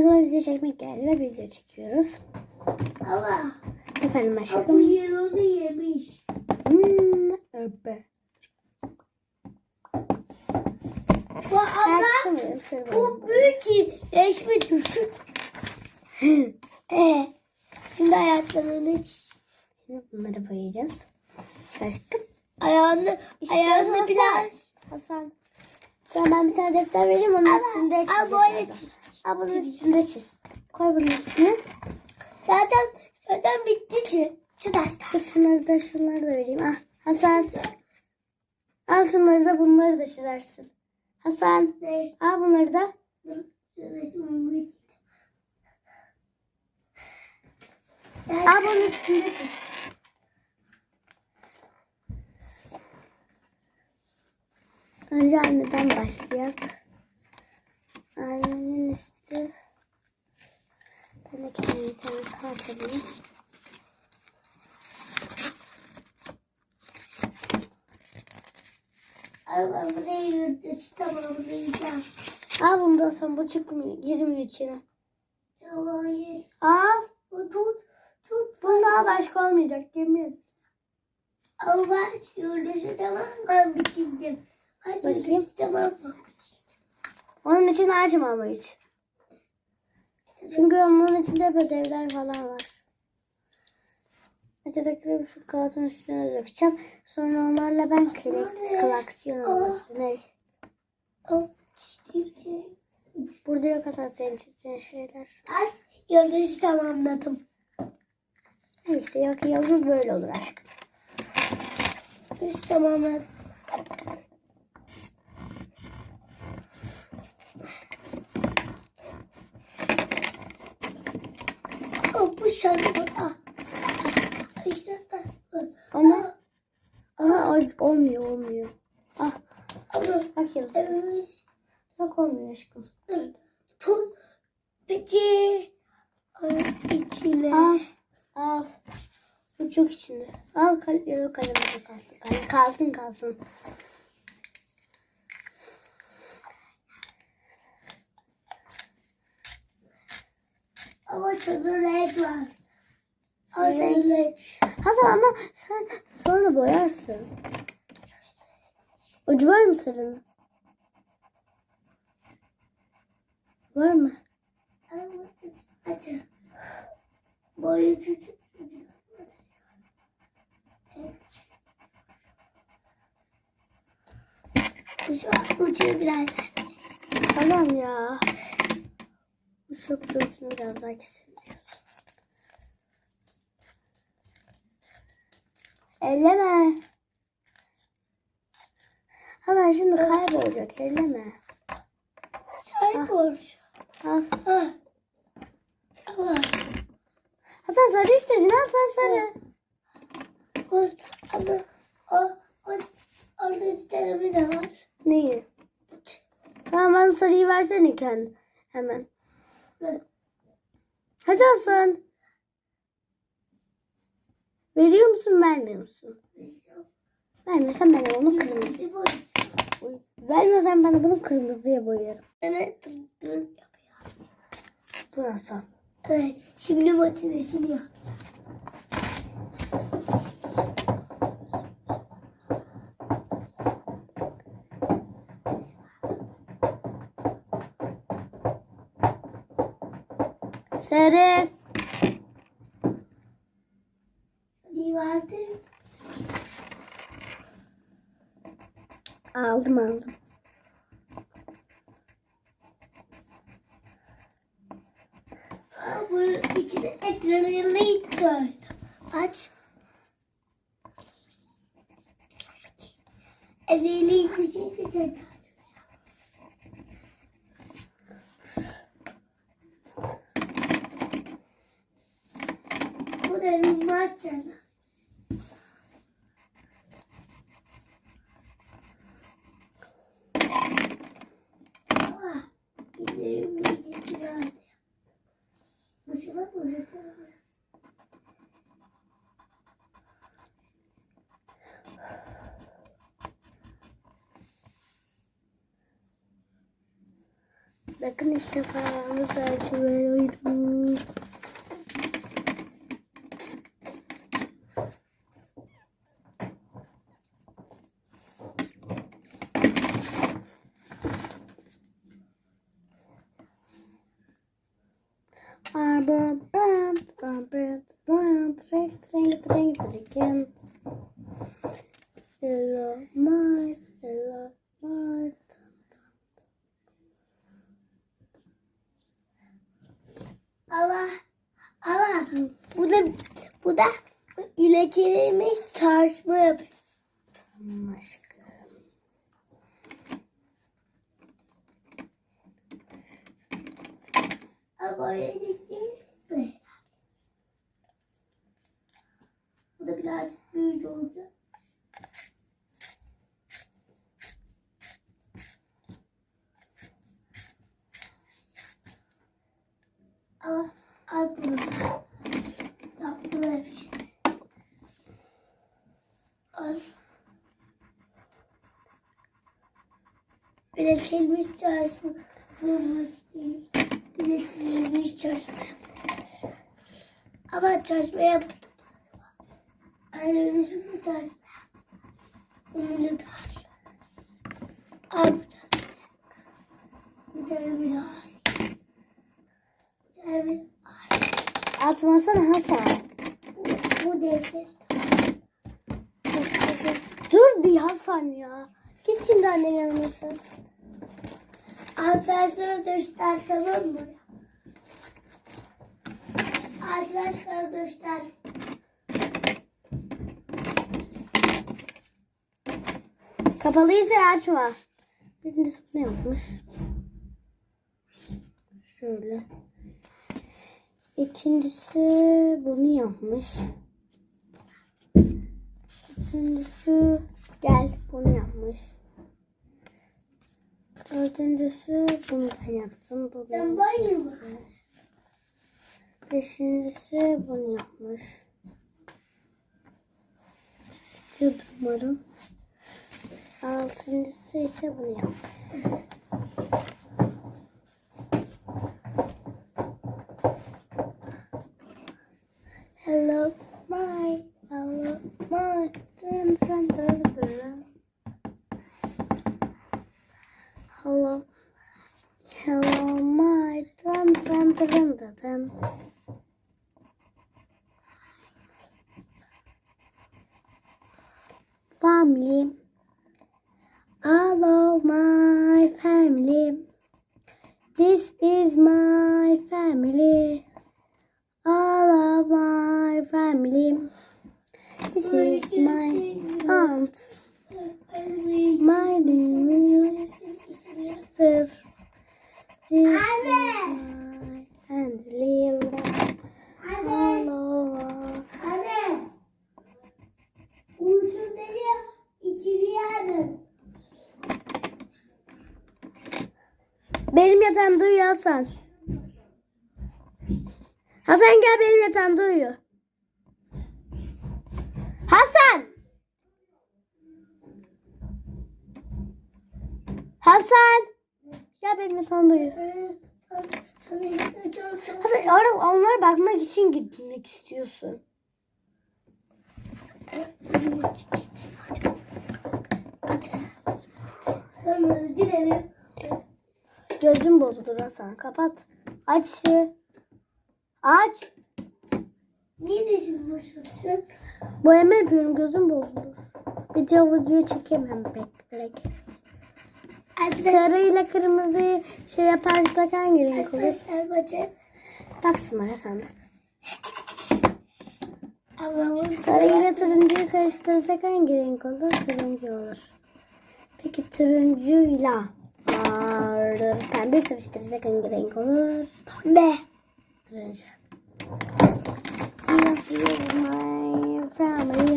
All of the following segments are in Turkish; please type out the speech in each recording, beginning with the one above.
Aklıma video çekmek geldi ve video çekiyoruz. Allah. Efendim Bu aşkım. yılanı yemiş. Hmm, öpe. Bu abla. Sanırım şöyle Bu büyük resmi düşük. Ee, şimdi ayaklarını. Şimdi bunları boyayacağız. Aşkım. Ayağını, ayağını Hasan. biraz. Hasan. Sana ben bir tane defter vereyim onun üstünde Al çiz. böyle çiz. Al bunun üstünde çiz. Koy bunun üstüne. Zaten zaten bitti ki. Şu dersler. Şunları da şunları da vereyim. Ah Hasan. Al şunları da bunları da çizersin. Hasan. Ne? Al bunları da. Al bunun üstünde çiz. Önce anneden başlayak. Annenin üstü. De kendime kart alayım. Al ben buraya yürüdü. Tamamını yiyeceğim. Al bunu da sen bu çıkmıyor. Girmiyor içine. Hayır. Al. Bu tut. Tut. Bunu daha başka olmayacak yemin. Al ben yürüdü. Tamam ben bitirdim. Hadi yürüdü. Tamam mı? Onun için açma ama hiç. Çünkü onun içinde ödevler falan var. Ötedekileri şu kağıdın üstüne dökeceğim. Sonra onlarla ben klaksiyon alacağım. Ne? Al. çizdim. Burada yok Hasan senin çizdiğin şeyler. Ay yürüyüş tamamladım. Neyse yok yavrum böyle olur aşkım. Yürüyüş tamamladım. Oh, bu şarkı. Ah. İşte. ah. Ama aha olmuyor olmuyor. Ah Ama bak yavrum. evet. Bak olmuyor aşkım. Dur. Tut. Peki. Al içine. Al. Al. Bu çok içinde. Al kal yok kalemde kalsın. Kalem kalsın kalsın. Ama şurada renk var. Sen renk. Hasan ama sen sonra boyarsın. Ucu var mı sarının? Var mı? Aç. Boyu küçük. Ucu, ucu biraz. Tamam ya. Çok dursun biraz daha keselim. Elleme. Hemen şimdi kaybolacak. Elleme. Çay boş. Al. Ah. Allah. Hasan sarı istedin. Al sen sarı. Boş. Ama o, o, orada bir tarafı da var. Neyi? Tamam ben sarıyı versene kendi. Hemen. Hadi Hasan. Veriyor musun vermiyor musun? Vermiyorsan ben onu kırmızı. Vermiyorsan ben bunu kırmızıya boyarım. Evet. Bu nasıl? Evet. Şimdi makinesini yap. Sarı. İyi vardı. Aldım aldım. Aa, içine ekranını koydum. Aç. Bir şey Bu da elmas canı. Ah, giderim bir iki Bu sefer uzatırım. Bak Bakın işte paramız açılıyordu. Hello, my, hello, my. Ama ama bu da bu da üretilmiş çalışma yapıyor. Tamam aşkım. Üretilmiş. Bu da birazcık büyük olacak. Ama al bunu da. Yaptım hepsini. Al. Üretilmiş çalışma. Üretilmiş çalışma. Ama çalışma yaptım. Çalışma. Al bu da. Bir tane bir daha al. Bir tane bir al. Atmasana Hasan. Bu, defter. Dur bir Hasan ya. Git şimdi annenin yanına. Arkadaşlara göster tamam mı? Arkadaşlara göster. Kapalıysa açma. Birincisi ne yapmış? Şöyle. İkincisi bunu yapmış. Üçüncüsü gel bunu yapmış. Dördüncüsü bunu ben yaptım. Bu banyo mu? Beşincisi bunu yapmış. Yudum umarım. Altıncısı ise bunu yapmış. Hello, my, hello, my, dun, dun, dun, dun. Hello, hello, my, dun, dun, dun, dun, dun. Family, of my family. This is my family. All of my family. This is my aunt. My name is Esther. This is my and Lila. Anne, All of anne. Uyuşturucu içeriye alın. Benim yatağımda uyu Hasan. Hasan gel benim yatağımda uyu. Hasan! Hasan! Gel benim yatağımda uyu. Hasan oraya onlara bakmak için gitmek istiyorsun. Aç. Dilerim. Gözüm bozulur Hasan. Kapat. Aç ışığı. Aç. Niye düşünmüşsün? Boyama yapıyorum. Gözüm bozulur. Video video çekemem pek. pek. Sarı ile kırmızıyı şey yaparsak hangi renk olur? Arkadaşlar bakın. Baksınlar Hasan. Sarı ile turuncuyu karıştırırsak hangi renk olur? Turuncu olur. Peki turuncuyla aa, pembe karıştırırsak hangi renk olur? Pembe. Turuncu. My family.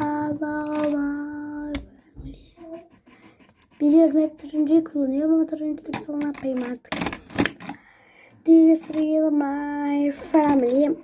ağlamar. Biliyorum hep turuncuyu kullanıyorum ama turuncuyu sana yapayım artık. Do you see my family?